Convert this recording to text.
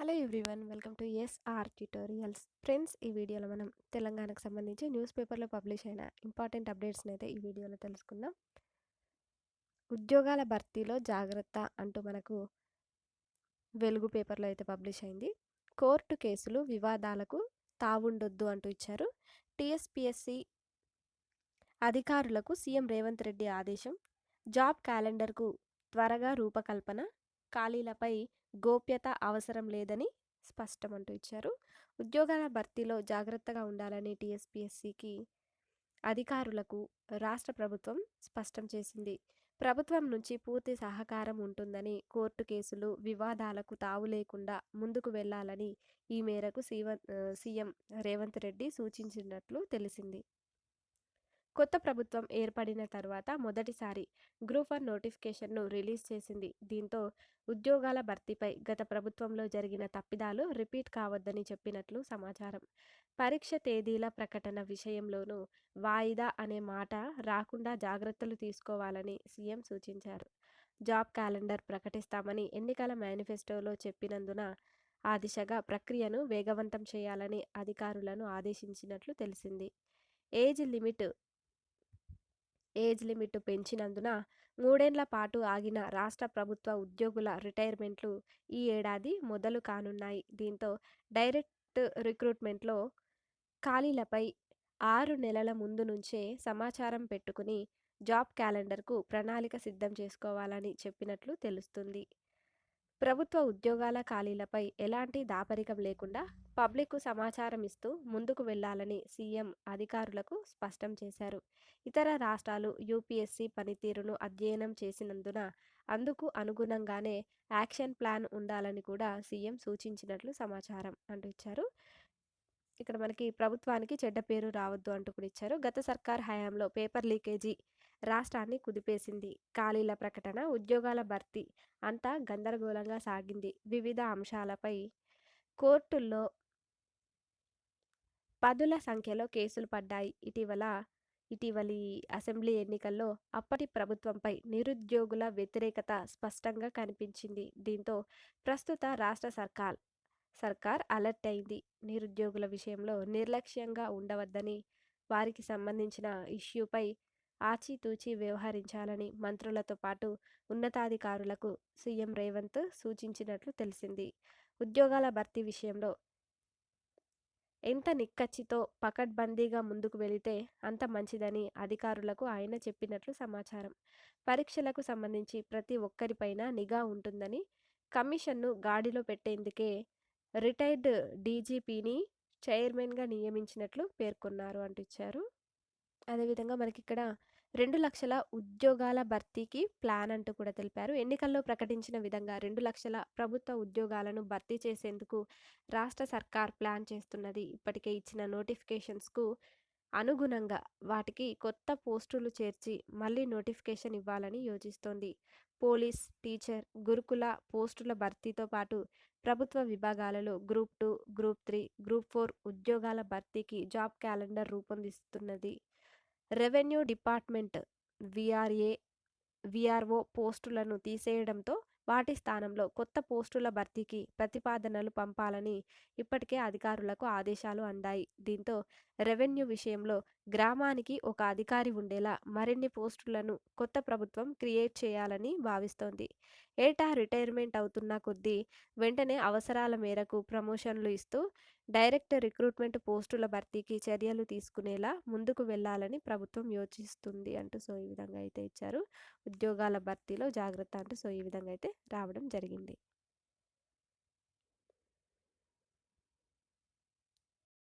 Hello everyone welcome to SR tutorials. Friends ఈ వీడియోలో మనం తెలంగాణకు సంబంధించి న్యూస్ పేపర్లో పబ్లిష్ అయిన ఇంపార్టెంట్ అప్డేట్స్ని అయితే ఈ వీడియోలో తెలుసుకుందాం. ఉద్యోగాల భర్తీలో జాగ్రత్త అంటూ మనకు వెలుగు పేపర్లో అయితే పబ్లిష్ అయింది. కోర్టు కేసులు వివాదాలకు తావుండొద్దు అంటూ ఇచ్చారు. టీఎస్పిఎస్సి అధికారులకు సీఎం రేవంత్ రెడ్డి ఆదేశం. జాబ్ క్యాలెండర్కు త్వరగా రూపకల్పన. ఖాళీలపై గోప్యత అవసరం లేదని స్పష్టమంటూ ఇచ్చారు. ఉద్యోగాల భర్తీలో జాగ్రత్తగా ఉండాలని టీఎస్పీఎస్సికి అధికారులకు రాష్ట్ర ప్రభుత్వం స్పష్టం చేసింది. ప్రభుత్వం నుంచి పూర్తి సహకారం ఉంటుందని కోర్టు కేసులు వివాదాలకు తావు లేకుండా ముందుకు వెళ్ళాలని ఈ మేరకు సీఎం రేవంత్ రెడ్డి సూచించినట్లు తెలిసింది. కొత్త ప్రభుత్వం ఏర్పడిన తర్వాత మొదటిసారి గ్రూప్ వన్ నోటిఫికేషన్ను రిలీజ్ చేసింది. దీంతో ఉద్యోగాల భర్తీపై గత ప్రభుత్వంలో జరిగిన తప్పిదాలు రిపీట్ కావద్దని చెప్పినట్లు సమాచారం. పరీక్ష తేదీల ప్రకటన విషయంలోనూ వాయిదా అనే మాట రాకుండా జాగ్రత్తలు తీసుకోవాలని సీఎం సూచించారు. జాబ్ క్యాలెండర్ ప్రకటిస్తామని ఎన్నికల మేనిఫెస్టోలో చెప్పినందున ఆ దిశగా ప్రక్రియను వేగవంతం చేయాలని అధికారులను ఆదేశించినట్లు తెలిసింది. ఏజ్ లిమిట్ ఏజ్ లిమిట్ పెంచినందున మూడేండ్ల పాటు ఆగిన రాష్ట్ర ప్రభుత్వ ఉద్యోగుల రిటైర్మెంట్లు ఈ ఏడాది మొదలు కానున్నాయి. దీంతో డైరెక్ట్ రిక్రూట్మెంట్లో ఖాళీలపై ఆరు నెలల ముందు నుంచే సమాచారం పెట్టుకుని జాబ్ క్యాలెండర్కు ప్రణాళిక సిద్ధం చేసుకోవాలని చెప్పినట్లు తెలుస్తుంది. ప్రభుత్వ ఉద్యోగాల ఖాళీలపై ఎలాంటి దాపరికం లేకుండా పబ్లిక్కు సమాచారం ఇస్తూ ముందుకు వెళ్ళాలని సీఎం అధికారులకు స్పష్టం చేశారు. ఇతర రాష్ట్రాలు యూపీఎస్సీ పనితీరును అధ్యయనం చేసినందున అందుకు అనుగుణంగానే యాక్షన్ ప్లాన్ ఉండాలని కూడా సీఎం సూచించినట్లు సమాచారం అంటూ ఇచ్చారు. ఇక్కడ మనకి ప్రభుత్వానికి చెడ్డ పేరు రావద్దు అంటూ కూడా ఇచ్చారు. గత సర్కార్ హయాంలో పేపర్ లీకేజీ రాష్ట్రాన్ని కుదిపేసింది. ఖాళీల ప్రకటన ఉద్యోగాల భర్తీ అంతా గందరగోళంగా సాగింది. వివిధ అంశాలపై కోర్టుల్లో పదుల సంఖ్యలో కేసులు పడ్డాయి. ఇటీవల ఇటీవలి అసెంబ్లీ ఎన్నికల్లో అప్పటి ప్రభుత్వంపై నిరుద్యోగుల వ్యతిరేకత స్పష్టంగా కనిపించింది. దీంతో ప్రస్తుత రాష్ట్ర సర్కార్ సర్కార్ అలర్ట్ అయింది. నిరుద్యోగుల విషయంలో నిర్లక్ష్యంగా ఉండవద్దని వారికి సంబంధించిన ఇష్యూపై ఆచితూచి వ్యవహరించాలని మంత్రులతో పాటు ఉన్నతాధికారులకు సీఎం రేవంత్ సూచించినట్లు తెలిసింది. ఉద్యోగాల భర్తీ విషయంలో ఎంత నిక్కచ్చితో పకడ్బందీగా ముందుకు వెళితే అంత మంచిదని అధికారులకు ఆయన చెప్పినట్లు సమాచారం. పరీక్షలకు సంబంధించి ప్రతి ఒక్కరిపైన నిఘా ఉంటుందని కమిషన్ను గాడిలో పెట్టేందుకే రిటైర్డ్ డీజీపీని చైర్మన్గా నియమించినట్లు పేర్కొన్నారు అంటించారు. అదేవిధంగా మనకి ఇక్కడ రెండు లక్షల ఉద్యోగాల భర్తీకి ప్లాన్ అంటూ కూడా తెలిపారు. ఎన్నికల్లో ప్రకటించిన విధంగా రెండు లక్షల ప్రభుత్వ ఉద్యోగాలను భర్తీ చేసేందుకు రాష్ట్ర సర్కార్ ప్లాన్ చేస్తున్నది. ఇప్పటికే ఇచ్చిన నోటిఫికేషన్స్కు అనుగుణంగా వాటికి కొత్త పోస్టులు చేర్చి మళ్ళీ నోటిఫికేషన్ ఇవ్వాలని యోచిస్తోంది. పోలీస్ టీచర్ గురుకుల పోస్టుల భర్తీతో పాటు ప్రభుత్వ విభాగాలలో group two group three group four ఉద్యోగాల భర్తీకి జాబ్ క్యాలెండర్ రూపొందిస్తున్నది. రెవెన్యూ డిపార్ట్మెంట్ విఆర్ఏ విఆర్ఓ పోస్టులను తీసేయడంతో వాటి స్థానంలో కొత్త పోస్టుల భర్తీకి ప్రతిపాదనలు పంపాలని ఇప్పటికే అధికారులకు ఆదేశాలు అందాయి. దీంతో రెవెన్యూ విషయంలో గ్రామానికి ఒక అధికారి ఉండేలా మరిన్ని పోస్టులను కొత్త ప్రభుత్వం క్రియేట్ చేయాలని భావిస్తోంది. ఏటా రిటైర్మెంట్ అవుతున్న కొద్దీ వెంటనే అవసరాల మేరకు ప్రమోషన్లు ఇస్తూ డైరెక్ట్ రిక్రూట్మెంట్ పోస్టుల భర్తీకి చర్యలు తీసుకునేలా ముందుకు వెళ్ళాలని ప్రభుత్వం యోచిస్తుంది అంటూ సో ఈ విధంగా అయితే ఇచ్చారు. ఉద్యోగాల భర్తీలో జాగ్రత్త అంటూ సో ఈ విధంగా అయితే రావడం జరిగింది.